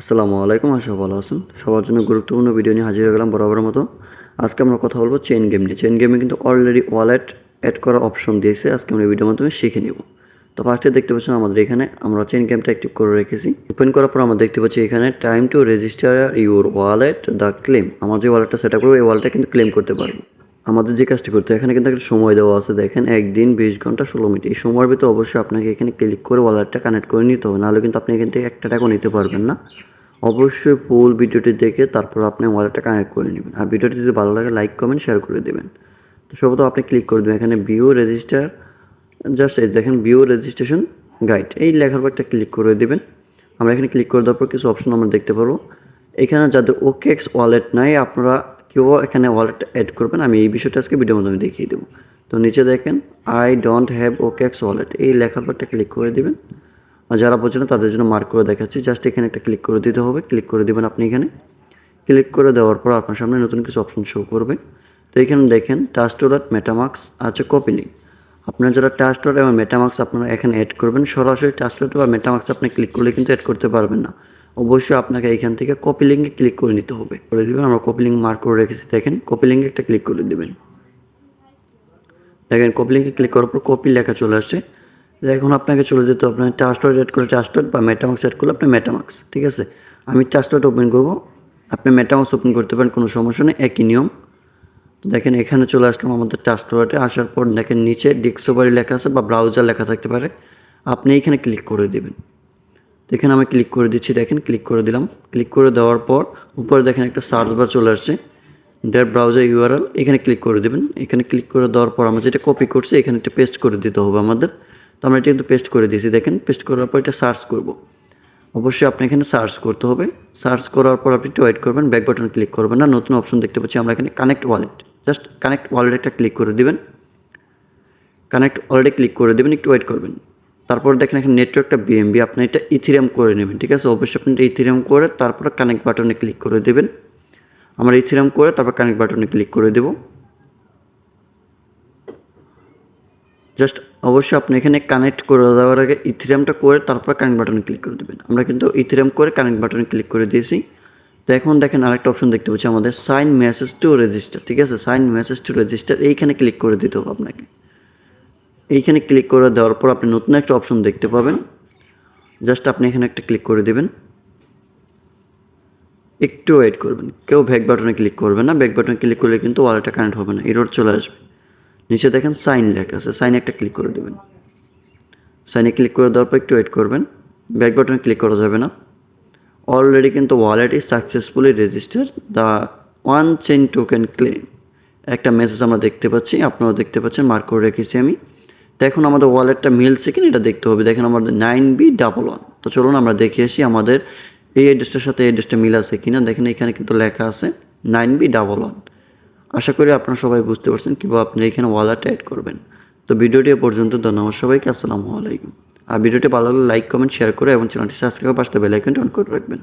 আসসালামু আলাইকুম, আশা ভালো আছেন। সবার জন্য গুরুত্বপূর্ণ ভিডিও নিয়ে হাজির হয়ে গেলাম বরাবরের মতো। আজকে আমরা কথা বলব চেন গেম নিয়ে। চেন গেমে কিন্তু অলরেডি ওয়ালেট অ্যাড করার অপশন দিয়েছে। আজকে আমরা ভিডিওর মাধ্যমে শিখে নিব। তো ফার্স্টে দেখতে পাচ্ছেন আমাদের এখানে আমরা চেন গেমটা অ্যাক্টিভ করে রেখেছি। ওপেন করার পর আমরা দেখতে পাচ্ছি এখানে time to register your wallet the claim আমার যে ওয়ালেটটা সেট করব, এই ওয়ালেটটা কিন্তু ক্লেম করতে পারব। আমাদের যে কাজটি করতে এখানে কিন্তু একটা সময় দেওয়া আছে। দেখেন, একদিন বিশ ঘণ্টা ষোলো মিনিট। এই সময়ের ভিতরে অবশ্যই আপনাকে এখানে ক্লিক করে ওয়ালেটটা কানেক্ট করে নিতে হবে। নাহলে কিন্তু আপনি এখান থেকে একটা টাকাও নিতে পারবেন না। অবশ্যই ফুল ভিডিওটি দেখে তারপর আপনি ওয়ালেটটা কানেক্ট করে নেবেন। আর ভিডিওটি যদি ভালো লাগে লাইক কমেন্ট শেয়ার করে দেবেন। তো সর্বত আপনি ক্লিক করে দেবেন। এখানে বিও রেজিস্টার জাস্ট এই দেখেন বিও রেজিস্ট্রেশন গাইড এই লেখার পর একটা ক্লিক করে দেবেন। আমরা এখানে ক্লিক করে দেওয়ার পর কিছু অপশন আমরা দেখতে পারব। এখানে যাদের ওকেক্স ওয়ালেট নাই, আপনারা কেউ এখানে ওয়ালেট অ্যাড করবেন, আমি এই বিষয়টা আজকে ভিডিওর মাধ্যমে দেখিয়ে দেবো। তো নিচে দেখেন I don't have OKEx wallet এই লেখার পরটা ক্লিক করে দেবেন। আর যারা বোঝে না, তাদের জন্য মার্ক করে দেখাচ্ছি। জাস্ট এখানে একটা ক্লিক করে দিতে হবে। ক্লিক করে দেবেন আপনি এখানে। ক্লিক করে দেওয়ার পর আপনার সামনে নতুন কিছু অপশন শো করবে। তো এখানে দেখেন টাস্টোরাট মেটামাক্স আছে কপি লিঙ্ক আপনার যারা টাস্টোর এবং মেটামাক্স আপনারা এখানে অ্যাড করবেন, সরাসরি টাস্টোর বা মেটামাক্স আপনি ক্লিক করলে কিন্তু অ্যাড করতে পারবেন না। অবশ্যই আপনাকে এখান থেকে কপি লিঙ্কে ক্লিক করে নিতে হবে। করে দেবেন, আমরা কপি লিঙ্ক মার্ক করে রেখেছি। দেখেন কপি লিঙ্কে একটা ক্লিক করে দেবেন। দেখেন কপি লিঙ্কে ক্লিক করার পর কপি লেখা চলে আসছে। এখন আপনাকে চলে যেতে আপনার টাস্টয়েড অ্যাড করে টাস্টয়েড বা মেটামাক্স অ্যাড করলে আপনি মেটামাক্স ঠিক আছে? আমি টাস্টয়েড ওপেন করব। আপনি মেটামাক্স ওপেন করতে পারেন, কোনো সমস্যা নেই, একই নিয়ম। তো দেখেন, এখানে চলে আসলাম আমাদের টাস্টয়েডে আসার পর দেখেন, নিচে ডিক্সোবারি লেখা আছে বা ব্রাউজার লেখা থাকতে পারে। আপনি এখানে ক্লিক করে দেবেন। তো এখানে আমি ক্লিক করে দিচ্ছি, দেখেন ক্লিক করে দিলাম। ক্লিক করে দেওয়ার পর উপরে দেখেন একটা সার্চ বার চলে আসছে। ডেট ব্রাউজার ইউআরএল এখানে ক্লিক করে দেবেন। এখানে ক্লিক করে দেওয়ার পর আমরা যেটা কপি করছি, এখানে একটা পেস্ট করে দিতে হবে আমাদের। তো আমরা এটা কিন্তু পেস্ট করে দিয়েছি, দেখেন পেস্ট করার পর এটা সার্চ করব। অবশ্যই আপনি এখানে সার্চ করতে হবে। সার্চ করার পর আপনি একটু ওয়েট করবেন ব্যাক বাটন ক্লিক করবেন না। নতুন অপশন দেখতে পাচ্ছি আমরা এখানে connect wallet just connect wallet একটা ক্লিক করে দেবেন। কানেক্ট অলরেডি ক্লিক করে দেবেন, একটু ওয়েট করবেন। তারপর দেখেন এখানে নেটওয়ার্কটা বিএমবি আপনি এটা ইথিরিয়াম করে নেবেন, ঠিক আছে? অবশ্যই আপনি এটা ইথিরিয়াম করে তারপর কানেক্ট বাটনে ক্লিক করে দেবেন। আমরা ইথিরিয়াম করে তারপর কানেক্ট বাটনে ক্লিক করে দেব। জাস্ট অবশ্যই আপনি এখানে কানেক্ট করে দেওয়ার আগে ইথিরিয়ামটা করে তারপর কানেক্ট বাটনে ক্লিক করে দেবেন। আমরা কিন্তু ইথিরিয়াম করে কানেক্ট বাটনে ক্লিক করে দিয়েছি। তো এখন দেখেন আরেকটা অপশন দেখতে পাচ্ছি, আমাদের সাইন মেসেজ টু রেজিস্টার ঠিক আছে? সাইন মেসেজ টু রেজিস্টার এইখানে ক্লিক করে দিতে হবে আপনাকে। এইখানে ক্লিক করে দেওয়ার পর আপনি নতুন একটা অপশন দেখতে পাবেন। জাস্ট আপনি এখানে একটা ক্লিক করে দেবেন। একটু ওয়েট করবেন। কেউ ব্যাক বাটনে ক্লিক করবে না। ব্যাক বাটনে ক্লিক করলে কিন্তু ওয়ালেটটা কানেক্ট হবে না। এরোড চলে আসবে। নিচে দেখেন সাইন লেখা আছে। সাইনে একটা ক্লিক করে দেবেন। সাইনে ক্লিক করে দেওয়ার পর একটু ওয়েট করবেন। ব্যাক বাটনে ক্লিক করা যাবে না। অলরেডি কিন্তু wallet is successfully register the one chain token claim একটা মেসেজ আমরা দেখতে পাচ্ছি। আপনারাও দেখতে পাচ্ছেন। মার্ক করে রেখেছি আমি। তো এখন আমাদের ওয়ালেটটা মিলছে কিনা এটা দেখতে হবে। দেখেন আমাদের নাইন বি ডাবল ওয়ান তো চলুন আমরা দেখে আসি আমাদের এই অ্যাড্রেসটার সাথে অ্যাড্রেসটা মিল আছে কিনা। দেখেন এখানে কিন্তু লেখা আছে নাইন বি ডাবল ওয়ান আশা করি আপনারা সবাই বুঝতে পারছেন কীভাবে আপনি এখানে ওয়ালেট অ্যাড করবেন। তো ভিডিওটি পর্যন্ত, ধন্যবাদ সবাইকে। আসসালামু আলাইকুম। আর ভিডিওটি ভালো লাগলে লাইক কমেন্ট শেয়ার করে এবং চ্যানেলটি সাবস্ক্রাইব পাশে বেল আইকনটি অন করে রাখবেন।